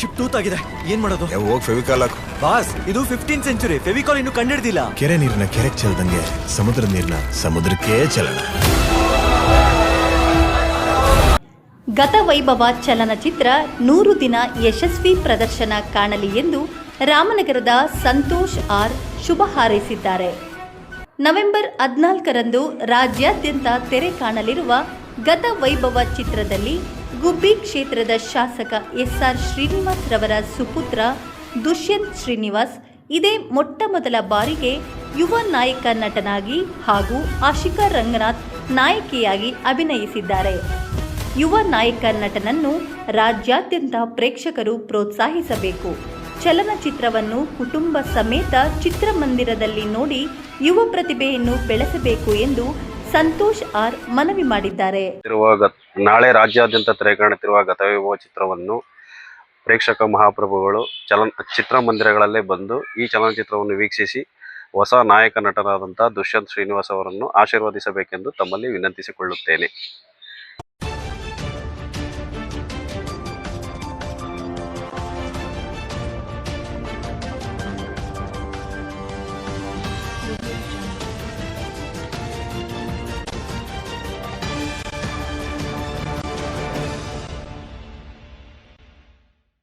Ship tooth ಆಗಿದೆ. ಏನ್ ಮಾಡೋದು? ಹೋಗಿ ಫೆವಿಕಾಲ್ ಹಾಕು. ಬಾಸ್ ಇದು ಫಿಫ್ಟೀನ್ ಸೆಂಚುರಿ ಫೆವಿಕಾಲ್ ಇನ್ನು ಕಂಡಿಡ್ದಿಲ್ಲ. ಕೆರೆ ನೀರಿನ ಕೆರೆಗೆ ಚೆಲ್ದಂಗೆ ಸಮುದ್ರ ನೀರಿನ ಸಮುದ್ರಕ್ಕೆ ಚೆಲ್ಲೋಣ. ಗತವೈಭವ ಚಲನಚಿತ್ರ ನೂರು ದಿನ ಯಶಸ್ವಿ ಪ್ರದರ್ಶನ ಕಾಣಲಿ ಎಂದು ರಾಮನಗರದ ಸಂತೋಷ್ ಆರ್ ಶುಭ ಹಾರೈಸಿದ್ದಾರೆ. ನವೆಂಬರ್ ಹದಿನಾಲ್ಕರಂದು ರಾಜ್ಯಾದ್ಯಂತ ತೆರೆ ಕಾಣಲಿರುವ ಗತವೈಭವ ಚಿತ್ರದಲ್ಲಿ ಗುಬ್ಬಿ ಕ್ಷೇತ್ರದ ಶಾಸಕ ಎಸ್ಆರ್ ಶ್ರೀನಿವಾಸ್ ರವರ ಸುಪುತ್ರ ದುಷ್ಯಂತ್ ಶ್ರೀನಿವಾಸ್ ಇದೇ ಮೊಟ್ಟ ಮೊದಲ ಬಾರಿಗೆ ಯುವ ನಾಯಕ ನಟನಾಗಿ ಹಾಗೂ ಆಶಿಕಾ ರಂಗನಾಥ್ ನಾಯಕಿಯಾಗಿ ಅಭಿನಯಿಸಿದ್ದಾರೆ. ಯುವ ನಾಯಕ ನಟನನ್ನು ರಾಜ್ಯಾದ್ಯಂತ ಪ್ರೇಕ್ಷಕರು ಪ್ರೋತ್ಸಾಹಿಸಬೇಕು. ಚಲನಚಿತ್ರವನ್ನು ಕುಟುಂಬ ಸಮೇತ ಚಿತ್ರಮಂದಿರದಲ್ಲಿ ನೋಡಿ ಯುವ ಪ್ರತಿಭೆಯನ್ನು ಬೆಳೆಸಬೇಕು ಎಂದು ಸಂತೋಷ್ ಆರ್ ಮನವಿ ಮಾಡಿದ್ದಾರೆ. ನಾಳೆ ರಾಜ್ಯಾದ್ಯಂತ ತೆರೆ ಕಾಣುತ್ತಿರುವ ಗತವೈಭವ ಚಿತ್ರವನ್ನು ಪ್ರೇಕ್ಷಕ ಮಹಾಪ್ರಭುಗಳು ಚಲನ, ಚಿತ್ರಮಂದಿರಗಳಲ್ಲೇ ಬಂದು ಈ ಚಲನಚಿತ್ರವನ್ನು ವೀಕ್ಷಿಸಿ ಹೊಸ ನಾಯಕ ನಟನಾದಂಥ ದುಷ್ಯಂತ್ ಶ್ರೀನಿವಾಸ್ ಅವರನ್ನು ಆಶೀರ್ವದಿಸಬೇಕೆಂದು ತಮ್ಮಲ್ಲಿ ವಿನಂತಿಸಿಕೊಳ್ಳುತ್ತೇನೆ.